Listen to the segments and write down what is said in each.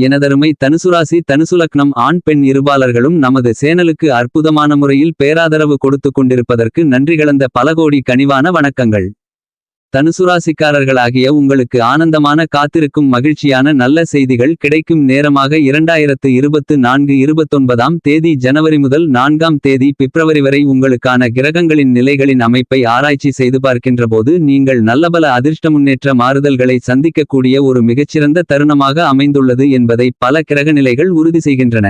எனதருமை தனுசுராசி தனுசுலக்னம் ஆண் பெண் இருபாலர்களும் நமது சேனலுக்கு அற்புதமான முறையில் பேராதரவு கொடுத்துக் கொண்டிருப்பதற்கு நன்றிகளந்த பல கோடி கனிவான வணக்கங்கள். தனுசுராசிக்காரர்களாகிய உங்களுக்கு ஆனந்தமான காத்திருக்கும் மகிழ்ச்சியான நல்ல செய்திகள் கிடைக்கும் நேரமாக இரண்டாயிரத்து இருபத்து நான்கு இருபத்தொன்பதாம் தேதி ஜனவரி முதல் நான்காம் தேதி பிப்ரவரி வரை உங்களுக்கான கிரகங்களின் நிலைகளின் அமைப்பை ஆராய்ச்சி செய்து பார்க்கின்றபோது நீங்கள் நல்லபல அதிர்ஷ்ட முன்னேற்ற மாறுதல்களை சந்திக்கக்கூடிய ஒரு மிகச்சிறந்த தருணமாக அமைந்துள்ளது என்பதை பல கிரகநிலைகள் உறுதி செய்கின்றன.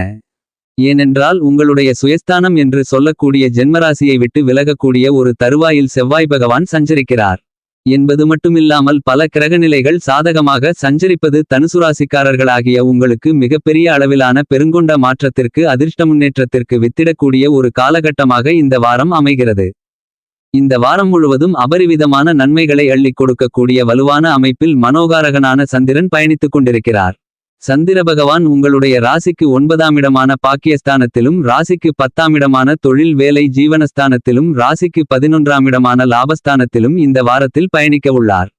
ஏனென்றால் உங்களுடைய சுயஸ்தானம் என்று சொல்லக்கூடிய ஜென்மராசியை விட்டு விலகக்கூடிய ஒரு தருவாயில் செவ்வாய் பகவான் சஞ்சரிக்கிறார். என்பது மட்டுமில்லாமல் பல கிரகநிலைகள் சாதகமாக சஞ்சரிப்பது தனுசுராசிக்காரர்களாகிய உங்களுக்கு மிகப்பெரிய அளவிலான பெருங்கொண்ட மாற்றத்திற்கு அதிர்ஷ்ட முன்னேற்றத்திற்கு வித்திடக்கூடிய ஒரு காலகட்டமாக இந்த வாரம் அமைகிறது. இந்த வாரம் முழுவதும் அபரிவிதமான நன்மைகளை அள்ளிக் கொடுக்கக்கூடிய வலுவான அமைப்பில் மனோகாரகனான சந்திரன் பயணித்துக் கொண்டிருக்கிறார். சந்திர பகவான் உங்களுடைய ராசிக்கு ஒன்பதாம் இடமான பாக்கியஸ்தானத்திலும் ராசிக்கு பத்தாம் இடமான தொழில் வேலை ஜீவனஸ்தானத்திலும் ராசிக்கு பதினொன்றாம் இடமான லாபஸ்தானத்திலும் இந்த வாரத்தில் பயணிக்க உள்ளார்.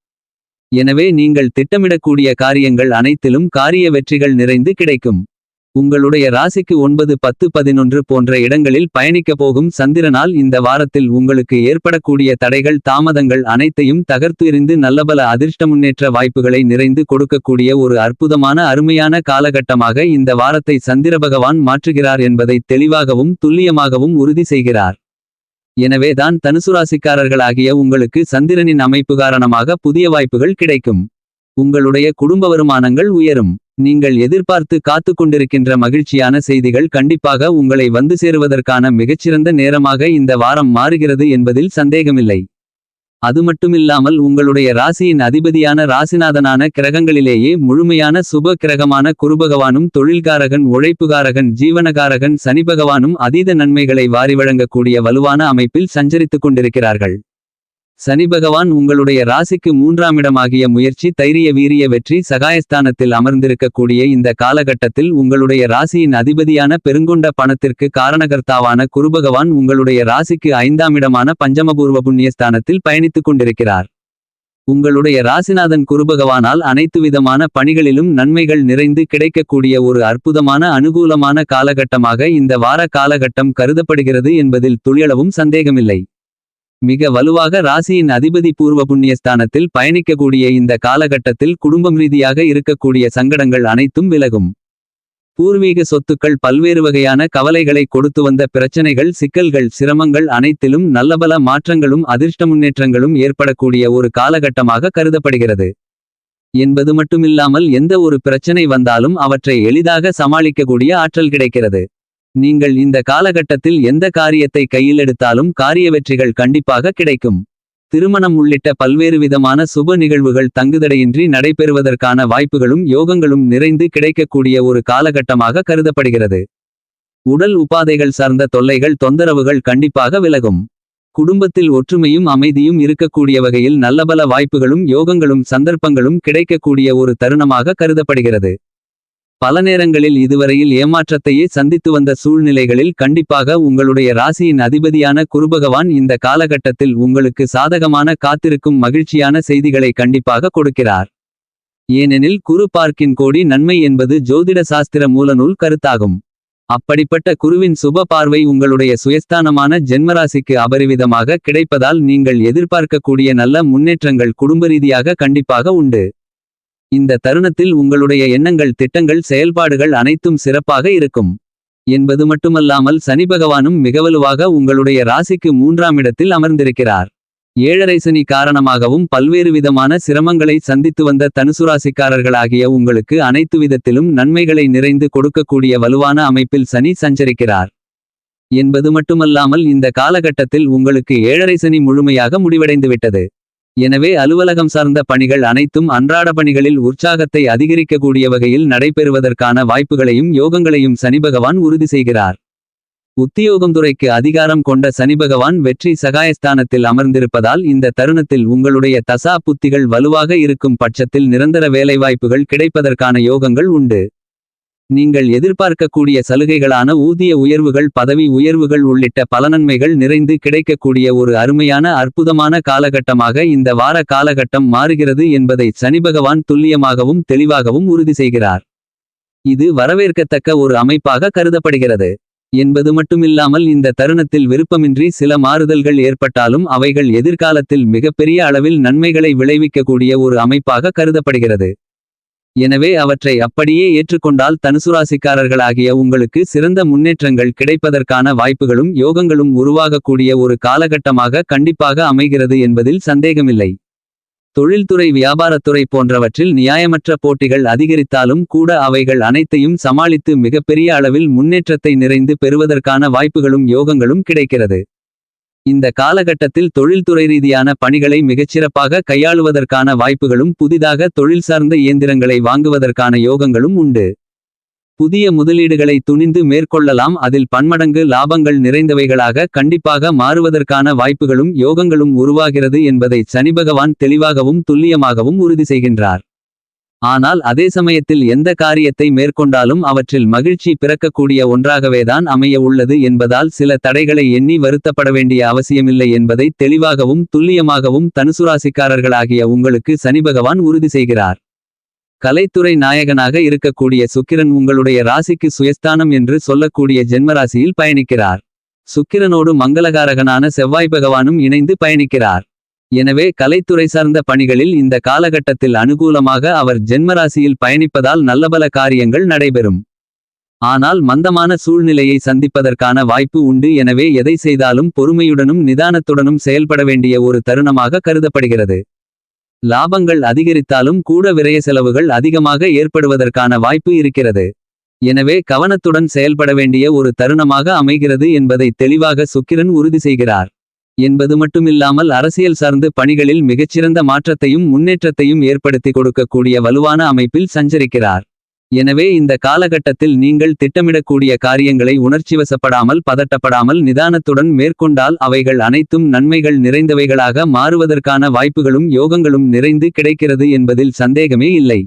எனவே நீங்கள் திட்டமிடக்கூடிய காரியங்கள் அனைத்திலும் காரிய வெற்றிகள் நிறைந்து கிடைக்கும். உங்களுடைய ராசிக்கு ஒன்பது பத்து பதினொன்று போன்ற இடங்களில் பயணிக்கப் போகும் சந்திரனால் இந்த வாரத்தில் உங்களுக்கு ஏற்படக்கூடிய தடைகள் தாமதங்கள் அனைத்தையும் தகர்த்து எறிந்து நல்லபல அதிர்ஷ்ட முன்னேற்ற வாய்ப்புகளை நிறைந்து கொடுக்கக்கூடிய ஒரு அற்புதமான அருமையான காலகட்டமாக இந்த வாரத்தை சந்திர பகவான் மாற்றுகிறார் என்பதை தெளிவாகவும் துல்லியமாகவும் உறுதி செய்கிறார். எனவேதான் தனுசுராசிக்காரர்களாகிய உங்களுக்கு சந்திரனின் அமைப்பு காரணமாக புதிய வாய்ப்புகள் கிடைக்கும். உங்களுடைய குடும்ப வருமானங்கள் உயரும். நீங்கள் எதிர்பார்த்து காத்து கொண்டிருக்கின்ற மகிழ்ச்சியான செய்திகள் கண்டிப்பாக உங்களை வந்து சேருவதற்கான மிகச்சிறந்த நேரமாக இந்த வாரம் மாறுகிறது என்பதில் சந்தேகமில்லை. அது மட்டுமில்லாமல் உங்களுடைய ராசியின் அதிபதியான ராசிநாதனான கிரகங்களிலேயே முழுமையான சுப கிரகமான குருபகவானும் தொழில்காரகன் உழைப்புகாரகன் ஜீவனகாரகன் சனிபகவானும் அதீத நன்மைகளை வாரி வழங்கக்கூடிய வலுவான அமைப்பில் சஞ்சரித்துக் கொண்டிருக்கிறார்கள். சனி பகவான் உங்களுடைய ராசிக்கு மூன்றாம் இடமாகிய முயற்சி தைரிய வீரிய வெற்றி சகாயஸ்தானத்தில் அமர்ந்திருக்கக்கூடிய இந்த காலகட்டத்தில் உங்களுடைய ராசியின் அதிபதியான பெருங்கொண்ட பணத்திற்கு காரணகர்த்தாவான குருபகவான் உங்களுடைய ராசிக்கு ஐந்தாம் இடமான பஞ்சமபூர்வ புண்ணியஸ்தானத்தில் பயணித்துக் கொண்டிருக்கிறார். உங்களுடைய ராசிநாதன் குருபகவானால் அனைத்து விதமான பணிகளிலும் நன்மைகள் நிறைந்து கிடைக்கக்கூடிய ஒரு அற்புதமான அனுகூலமான காலகட்டமாக இந்த வார காலகட்டம் கருதப்படுகிறது என்பதில் துளியளவும் சந்தேகமில்லை. மிக வலுவாக ராசியின் அதிபதி பூர்வ புண்ணியஸ்தானத்தில் பயணிக்கக்கூடிய இந்த காலகட்டத்தில் குடும்பம் ரீதியாக இருக்கக்கூடிய சங்கடங்கள் அனைத்தும் விலகும். பூர்வீக சொத்துக்கள் பல்வேறு வகையான கவலைகளை கொடுத்து வந்த பிரச்சனைகள் சிக்கல்கள் சிரமங்கள் அனைத்திலும் நல்லபல மாற்றங்களும் அதிர்ஷ்ட முன்னேற்றங்களும் ஏற்படக்கூடிய ஒரு காலகட்டமாக கருதப்படுகிறது. என்பது மட்டுமில்லாமல் எந்த ஒரு பிரச்சனை வந்தாலும் அவற்றை எளிதாக சமாளிக்கக்கூடிய ஆற்றல் கிடைக்கிறது. நீங்கள் இந்த காலகட்டத்தில் எந்த காரியத்தை கையில் எடுத்தாலும் காரிய வெற்றிகள் கண்டிப்பாக கிடைக்கும். திருமணம் உள்ளிட்ட பல்வேறு விதமான சுப நிகழ்வுகள் தங்குதடையின்றி நடைபெறுவதற்கான வாய்ப்புகளும் யோகங்களும் நிறைந்து கிடைக்கக்கூடிய ஒரு காலகட்டமாக கருதப்படுகிறது. உடல் உபாதைகள் சார்ந்த தொல்லைகள் தொந்தரவுகள் கண்டிப்பாக விலகும். குடும்பத்தில் ஒற்றுமையும் அமைதியும் இருக்கக்கூடிய வகையில் நல்லபல வாய்ப்புகளும் யோகங்களும் சந்தர்ப்பங்களும் கிடைக்கக்கூடிய ஒரு தருணமாக கருதப்படுகிறது. பல நேரங்களில் இதுவரையில் ஏமாற்றத்தையே சந்தித்து வந்த சூழ்நிலைகளில் கண்டிப்பாக உங்களுடைய ராசியின் அதிபதியான குருபகவான் இந்த காலகட்டத்தில் உங்களுக்கு சாதகமான காத்திருக்கும் மகிழ்ச்சியான செய்திகளை கண்டிப்பாக கொடுக்கிறார். ஏனெனில் குரு பார்க்கின் கோடி நன்மை என்பது ஜோதிட சாஸ்திர மூலநூல் கருத்தாகும். அப்படிப்பட்ட குருவின் சுப பார்வை உங்களுடைய சுயஸ்தானமான ஜென்மராசிக்கு அபரிவிதமாக கிடைப்பதால் நீங்கள் எதிர்பார்க்கக்கூடிய நல்ல முன்னேற்றங்கள் குடும்ப ரீதியாக கண்டிப்பாக உண்டு. இந்த தருணத்தில் உங்களுடைய எண்ணங்கள் திட்டங்கள் செயல்பாடுகள் அனைத்தும் சிறப்பாக இருக்கும். என்பது மட்டுமல்லாமல் சனி பகவானும் மிகவலுவாக உங்களுடைய ராசிக்கு மூன்றாம் இடத்தில் அமர்ந்திருக்கிறார். ஏழரை சனி காரணமாகவும் பல்வேறு விதமான சிரமங்களை சந்தித்து வந்த தனுசுராசிக்காரர்களாகிய உங்களுக்கு அனைத்து விதத்திலும் நன்மைகளை நிறைந்து கொடுக்கக்கூடிய வலுவான அமைப்பில் சனி சஞ்சரிக்கிறார். என்பது மட்டுமல்லாமல் இந்த காலகட்டத்தில் உங்களுக்கு ஏழரை சனி முழுமையாக முடிவடைந்துவிட்டது. எனவே அலுவலகம் சார்ந்த பணிகள் அனைத்தும் அன்றாட பணிகளில் உற்சாகத்தை அதிகரிக்கக்கூடிய வகையில் நடைபெறுவதற்கான வாய்ப்புகளையும் யோகங்களையும் சனிபகவான் உறுதி செய்கிறார். உத்தியோகம் துறைக்கு அதிகாரம் கொண்ட சனிபகவான் வெற்றி சகாயஸ்தானத்தில் அமர்ந்திருப்பதால் இந்த தருணத்தில் உங்களுடைய தசா புத்திகள் வலுவாக இருக்கும் பட்சத்தில் நிரந்தர வேலைவாய்ப்புகள் கிடைப்பதற்கான யோகங்கள் உண்டு. நீங்கள் எதிர்பார்க்கக்கூடிய சலுகைகளான ஊதிய உயர்வுகள் பதவி உயர்வுகள் உள்ளிட்ட பலநன்மைகள் நிறைந்து கிடைக்கக்கூடிய ஒரு அருமையான அற்புதமான காலகட்டமாக இந்த வார காலகட்டம் மாறுகிறது என்பதை சனிபகவான் துல்லியமாகவும் தெளிவாகவும் உறுதி செய்கிறார். இது வரவேற்கத்தக்க ஒரு அமைப்பாக கருதப்படுகிறது. என்பது மட்டுமில்லாமல் இந்த தருணத்தில் விருப்பமின்றி சில மாறுதல்கள் ஏற்பட்டாலும் அவைகள் எதிர்காலத்தில் மிகப்பெரிய அளவில் நன்மைகளை விளைவிக்கக்கூடிய ஒரு அமைப்பாக கருதப்படுகிறது. எனவே அவற்றை அப்படியே ஏற்றுக்கொண்டால் தனுசுராசிக்காரர்களாகிய உங்களுக்கு சிறந்த முன்னேற்றங்கள் கிடைப்பதற்கான வாய்ப்புகளும் யோகங்களும் உருவாகக்கூடிய ஒரு காலகட்டமாக கண்டிப்பாக அமைகிறது என்பதில் சந்தேகமில்லை. தொழில்துறை வியாபாரத்துறை போன்றவற்றில் நியாயமற்ற போட்டிகள் அதிகரித்தாலும் கூட அவைகள் அனைத்தையும் சமாளித்து மிகப்பெரிய அளவில் முன்னேற்றத்தை நிறைந்து பெறுவதற்கான வாய்ப்புகளும் யோகங்களும் கிடைக்கிறது. இந்த காலகட்டத்தில் தொழில்துறை ரீதியான பணிகளை மிகச்சிறப்பாக கையாளுவதற்கான வாய்ப்புகளும் புதிதாக தொழில் சார்ந்த இயந்திரங்களை வாங்குவதற்கான யோகங்களும் உண்டு. புதிய முதலீடுகளை துணிந்து மேற்கொள்ளலாம். அதில் பன்மடங்கு லாபங்கள் நிறைந்தவைகளாக கண்டிப்பாக மாறுவதற்கான வாய்ப்புகளும் யோகங்களும் உருவாகிறது என்பதை சனிபகவான் தெளிவாகவும் துல்லியமாகவும் உறுதி செய்கின்றார். ஆனால் அதே சமயத்தில் எந்த காரியத்தை மேற்கொண்டாலும் அவற்றில் மகிழ்ச்சி பிறக்கக்கூடிய ஒன்றாகவேதான் அமைய உள்ளது என்பதால் சில தடைகளை எண்ணி வருத்தப்பட வேண்டிய அவசியமில்லை என்பதை தெளிவாகவும் துல்லியமாகவும் தனுசுராசிக்காரர்களாகிய உங்களுக்கு சனிபகவான் உறுதி செய்கிறார். கலைத்துறை நாயகனாக இருக்கக்கூடிய சுக்கிரன் உங்களுடைய ராசிக்கு சுயஸ்தானம் என்று சொல்லக்கூடிய ஜென்மராசியில் பயணிக்கிறார். சுக்கிரனோடு மங்களகாரகனான செவ்வாய் பகவானும் இணைந்து பயணிக்கிறார். எனவே கலைத்துறை சார்ந்த பணிகளில் இந்த காலகட்டத்தில் அனுகூலமாக அவர் ஜென்மராசியில் பயணிப்பதால் நல்லபல காரியங்கள் நடைபெறும். ஆனால் மந்தமான சூழ்நிலையை சந்திப்பதற்கான வாய்ப்பு உண்டு. எனவே எதை செய்தாலும் பொறுமையுடனும் நிதானத்துடனும் செயல்பட வேண்டிய ஒரு தருணமாக கருதப்படுகிறது. லாபங்கள் அதிகரித்தாலும் கூட விரய செலவுகள் அதிகமாக ஏற்படுவதற்கான வாய்ப்பு இருக்கிறது. எனவே கவனத்துடன் செயல்பட வேண்டிய ஒரு தருணமாக அமைகிறது என்பதை தெளிவாக சுக்கிரன் உறுதி செய்கிறார். என்பது மட்டுமில்லாமல் அரசியல் சார்ந்து பணிகளில் மிகச்சிறந்த மாற்றத்தையும் முன்னேற்றத்தையும் ஏற்படுத்தி கொடுக்கக்கூடிய வலுவான அமைப்பில் சஞ்சரிக்கிறார். எனவே இந்த காலகட்டத்தில் நீங்கள் திட்டமிடக்கூடிய காரியங்களை உணர்ச்சிவசப்படாமல் பதட்டப்படாமல் நிதானத்துடன் மேற்கொண்டால் அவைகள் அனைத்தும் நன்மைகள் நிறைந்தவைகளாக மாறுவதற்கான வாய்ப்புகளும் யோகங்களும் நிறைந்து கிடைக்கிறது என்பதில் சந்தேகமே இல்லை.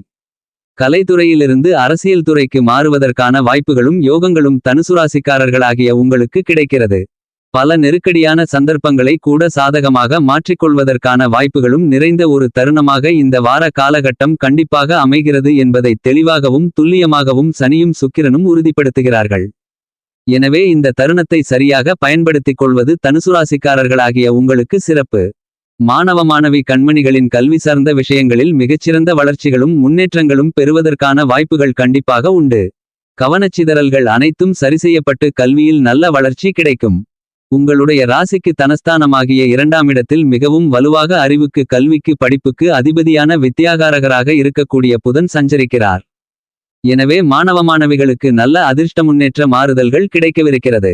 கலைத்துறையிலிருந்து அரசியல் துறைக்கு மாறுவதற்கான வாய்ப்புகளும் யோகங்களும் தனுசுராசிக்காரர்களாகிய உங்களுக்கு கிடைக்கிறது. பல நெருக்கடியான சந்தர்ப்பங்களை கூட சாதகமாக மாற்றிக்கொள்வதற்கான வாய்ப்புகளும் நிறைந்த ஒரு தருணமாக இந்த வார காலகட்டம் கண்டிப்பாக அமைகிறது என்பதை தெளிவாகவும் துல்லியமாகவும் சனியும் சுக்கிரனும் உறுதிப்படுத்துகிறார்கள். எனவே இந்த தருணத்தை சரியாக பயன்படுத்திக் கொள்வது தனுசுராசிக்காரர்களாகிய உங்களுக்கு சிறப்பு. மாணவ மாணவி கண்மணிகளின் கல்வி சார்ந்த விஷயங்களில் மிகச்சிறந்த வளர்ச்சிகளும் முன்னேற்றங்களும் பெறுவதற்கான வாய்ப்புகள் கண்டிப்பாக உண்டு. கவனச்சிதறல்கள் அனைத்தும் சரிசெய்யப்பட்டு கல்வியில் நல்ல வளர்ச்சி கிடைக்கும். உங்களுடைய ராசிக்கு தனஸ்தானமாகிய இரண்டாம் இடத்தில் மிகவும் வலுவாக அறிவுக்கு கல்விக்கு படிப்புக்கு அதிபதியான வித்தியாகாரகராக இருக்கக்கூடிய புதன் சஞ்சரிக்கிறார். எனவே மாணவ மாணவிகளுக்கு நல்ல அதிர்ஷ்ட முன்னேற்ற மாறுதல்கள் கிடைக்கவிருக்கிறது.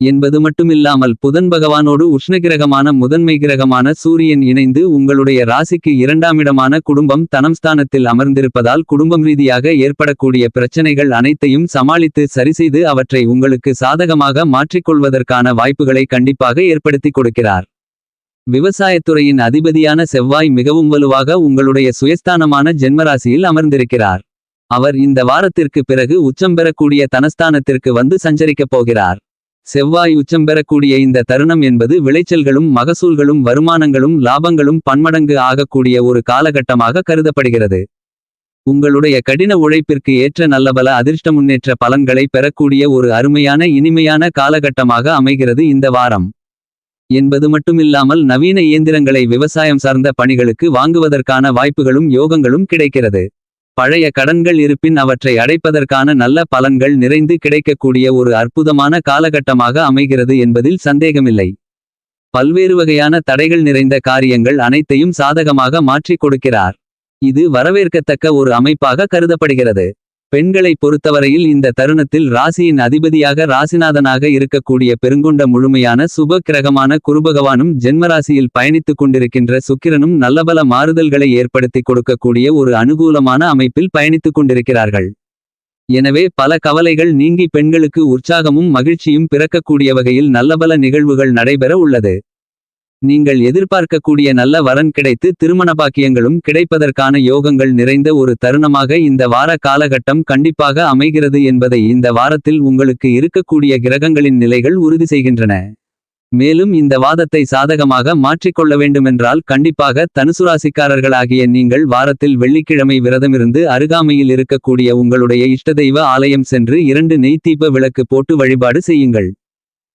என்பது மட்டுமில்லாமல் புதன் பகவானோடு உஷ்ணகிரகமான முதன்மை கிரகமான சூரியன் இணைந்து உங்களுடைய ராசிக்கு இரண்டாம் இடமான குடும்பம் தனம்ஸ்தானத்தில் அமர்ந்திருப்பதால் குடும்பம் ரீதியாக ஏற்படக்கூடிய பிரச்சனைகள் அனைத்தையும் சமாளித்து சரிசெய்து அவற்றை உங்களுக்கு சாதகமாக மாற்றிக்கொள்வதற்கான வாய்ப்புகளை கண்டிப்பாக ஏற்படுத்தி கொடுக்கிறார். விவசாயத்துறையின் அதிபதியான செவ்வாய் மிகவும் வலுவாக உங்களுடைய சுயஸ்தானமான ஜென்மராசியில் அமர்ந்திருக்கிறார். அவர் இந்த வாரத்திற்கு பிறகு உச்சம் பெறக்கூடிய தனஸ்தானத்திற்கு வந்து சஞ்சரிக்கப் போகிறார். செவ்வாய் உச்சம் பெறக்கூடிய இந்த தருணம் என்பது விளைச்சல்களும் மகசூல்களும் வருமானங்களும் லாபங்களும் பன்மடங்கு ஆகக்கூடிய ஒரு காலகட்டமாக கருதப்படுகிறது. உங்களுடைய கடின உழைப்பிற்கு ஏற்ற நல்லபல அதிர்ஷ்ட முன்னேற்ற பலன்களை பெறக்கூடிய ஒரு அருமையான இனிமையான காலகட்டமாக அமைகிறது இந்த வாரம். என்பது மட்டுமில்லாமல் நவீன இயந்திரங்களை விவசாயம் சார்ந்த பணிகளுக்கு வாங்குவதற்கான வாய்ப்புகளும் யோகங்களும் கிடைக்கிறது. பழைய கடன்கள் இருப்பின் அவற்றை அடைப்பதற்கான நல்ல பலன்கள் நிறைந்து கிடைக்கக்கூடிய ஒரு அற்புதமான காலகட்டமாக அமைகிறது என்பதில் சந்தேகமில்லை. பல்வேறு வகையான தடைகள் நிறைந்த காரியங்கள் அனைத்தையும் சாதகமாக மாற்றிக் கொடுக்கிறார். இது வரவேற்கத்தக்க ஒரு அமைப்பாக கருதப்படுகிறது. பெண்களை பொறுத்தவரையில் இந்த தருணத்தில் ராசியின் அதிபதியாக ராசிநாதனாக இருக்கக்கூடிய பெருங்கொண்ட முழுமையான சுப கிரகமான குருபகவானும் ஜென்மராசியில் பயணித்துக் கொண்டிருக்கின்ற சுக்கிரனும் நல்லபல மாறுதல்களை ஏற்படுத்தி கொடுக்கக்கூடிய ஒரு அனுகூலமான அமைப்பில் பயணித்துக் கொண்டிருக்கிறார்கள். எனவே பல கவலைகள் நீங்கி பெண்களுக்கு உற்சாகமும் மகிழ்ச்சியும் பிறக்கக்கூடிய வகையில் நல்லபல நிகழ்வுகள் நடைபெற உள்ளது. நீங்கள் எதிர்பார்க்கக்கூடிய நல்ல வரன் கிடைத்து திருமண பாக்கியங்களும் கிடைப்பதற்கான யோகங்கள் நிறைந்த ஒரு தருணமாக இந்த வார காலகட்டம் கண்டிப்பாக அமைகிறது என்பதை இந்த வாரத்தில் உங்களுக்கு இருக்கக்கூடிய கிரகங்களின் நிலைகள் உறுதி செய்கின்றன. மேலும் இந்த வாதத்தை சாதகமாக மாற்றிக்கொள்ள வேண்டுமென்றால் கண்டிப்பாக தனுசுராசிக்காரர்களாகிய நீங்கள் வாரத்தில் வெள்ளிக்கிழமை விரதமிருந்து அருகாமையில் இருக்கக்கூடிய உங்களுடைய இஷ்டதெய்வ ஆலயம் சென்று இரண்டு நெய்த்தீப விளக்கு போட்டு வழிபாடு செய்யுங்கள்.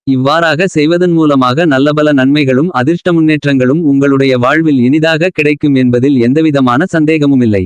இவ்வாறாக செய்வதன் மூலமாக நல்லபல நன்மைகளும் அதிர்ஷ்ட முன்னேற்றங்களும் உங்களுடைய வாழ்வில் இனிதாக கிடைக்கும் என்பதில் எந்தவிதமான சந்தேகமுமில்லை.